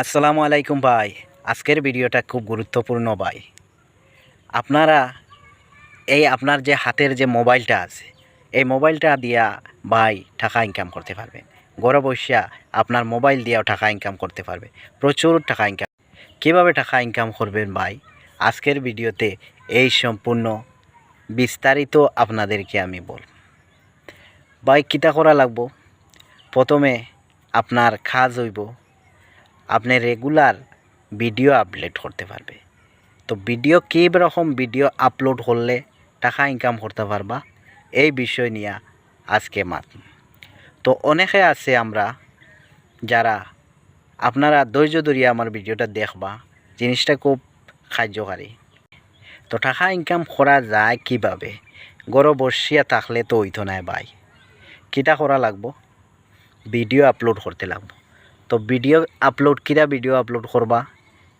আসসালামু আলাইকুম ভাই। আজকের ভিডিওটা খুব গুরুত্বপূর্ণ ভাই। আপনারা এই আপনার যে হাতের যে মোবাইলটা আছে, এই মোবাইলটা দিয়া ভাই টাকা ইনকাম করতে পারবেন গড়ে বসিয়া আপনার মোবাইল দিয়েও টাকা ইনকাম করতে পারবে। প্রচুর টাকা ইনকাম কীভাবে টাকা ইনকাম করবেন ভাই? আজকের ভিডিওতে এই সম্পূর্ণ বিস্তারিত আপনাদেরকে আমি বল ভাই, কিতা করা লাগবো? প্রথমে আপনার কাজ হইব। আপনি রেগুলার ভিডিও আপলোড করতে পারবে। তো ভিডিও কী রকম ভিডিও আপলোড করলে টাকা ইনকাম করতে পারবা, এই বিষয় নিয়ে আজকে মাত। তো অনেকে আছে আমরা যারা আপনারা ধৈর্য ধরিয়া আমার ভিডিওটা দেখবা, জিনিসটা খুব কার্যকারী। তো টাকা ইনকাম করা যায় কীভাবে? গড় বসিয়া থাকলে তো হইতো নাই ভাই। কিটা করা লাগবো? ভিডিও আপলোড করতে লাগবো। তো ভিডিও আপলোড কিরা ভিডিও আপলোড করবা?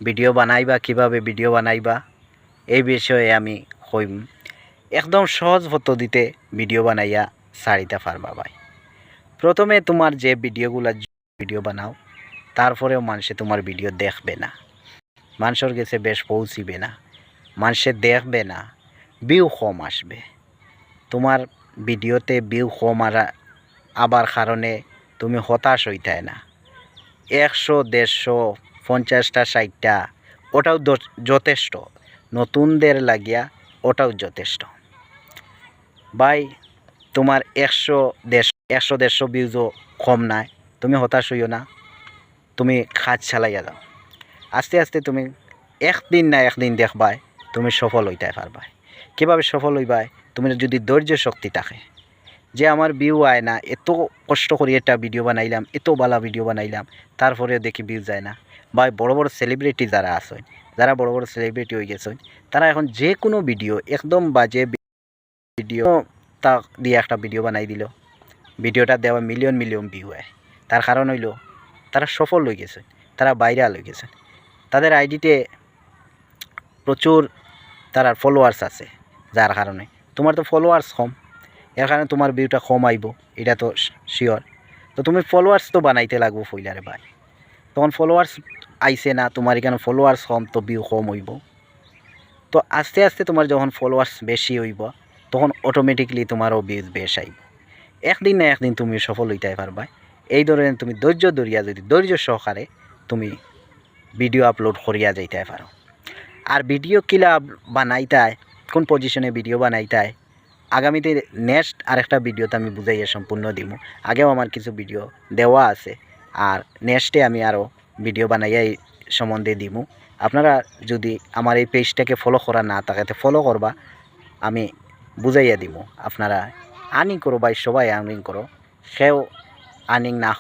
ভিডিও বানাইবা, কীভাবে ভিডিও বানাইবা? এই বিষয়ে আমি কইম। একদম সহজ পদ্ধতিতে ভিডিও বানাইয়া সারিতে পারবা ভাই। প্রথমে তোমার যে ভিডিওগুলো ভিডিও বানাও তারপরেও মানুষে তোমার ভিডিও দেখবে না। মানুষের কাছে বেশ পৌঁছিবে না। মানুষে দেখবে না। ভিউ কম আসবে। তোমার ভিডিওতে ভিউ কম আবার কারণে তুমি হতাশ হইতায় না একশো, দেড়শো, পঞ্চাশটা, ষাটটা, ওটাও যথেষ্ট। নতুনদের লাগিয়া ওটাও যথেষ্ট। ভাই, তোমার একশো, দেড়শো একশো, দেড়শো ভিউজও কম নাই। তুমি হতাশ হইও না। তুমি খাজ চালাইয়া যাও আস্তে আস্তে তুমি একদিন না একদিন দেখবাই, তুমি সফল হইতে পারবাই। কীভাবে সফল হইবাই? তুমি যদি ধৈর্য শক্তি থাকে। যে আমার ভিউ আয় না, এত কষ্ট করে একটা ভিডিও বানাইলাম, এত বালা ভিডিও বানাইলাম, তারপরেও দেখি ভিউ যায় না। বা বড় বড় সেলিব্রিটি যারা আছে যারা বড় বড় সেলিব্রিটি হয়ে গেছে তারা এখন যে কোনো ভিডিও একদম বাজে ভিডিও তা দিয়ে একটা ভিডিও বানাই দিল। ভিডিওটা দেওয়া মিলিয়ন মিলিয়ন ভিউ হয় তার কারণ হইল, তারা সফল হয়ে গেছে তারা ভাইরাল হয়ে গেছে তাদের আইডিতে প্রচুর তারা ফলোয়ার্স আছে, যার কারণে। তোমার তো ফলোয়ার্স কম। এর কারণে তোমার ভিউটা কম আইব এটা তো শিওর তো তুমি ফলোয়ার্স তো বানাইতে লাগবো ফইলারে ভাই। তখন ফলোয়ার্স আইসে না, তোমার এখানে ফলোয়ার্স কম, তো ভিউ কম হইব। তো আস্তে আস্তে তোমার যখন ফলোয়ার্স বেশি হইব, তখন অটোমেটিকলি তোমারও ভিউজ বেশ আইব। একদিন না একদিন তুমি সফল হইতে পারবা। এই ধরনের তুমি ধৈর্য ধরিয়া যদি, ধৈর্য সহকারে তুমি ভিডিও আপলোড করিয়া যাইতে পারো। আর ভিডিও কিলা বানাইতায়, কোন পজিশনে ভিডিও বানাইতায় আগামীতে নেক্সট আরেকটা ভিডিওতে আমি বুঝাইয়া সম্পূর্ণ দিব। আগেও আমার কিছু ভিডিও দেওয়া আছে। আর নেক্সটে আমি আরও ভিডিও বানাইয়াই সম্বন্ধে দিব আপনারা যদি আমার এই পেজটাকে ফলো করা না থাকে ফলো করবা। আমি বুঝাইয়া দিব আপনারা আর্নিং করো ভাই সবাই আর্নিং করো। সেও আর্নিং না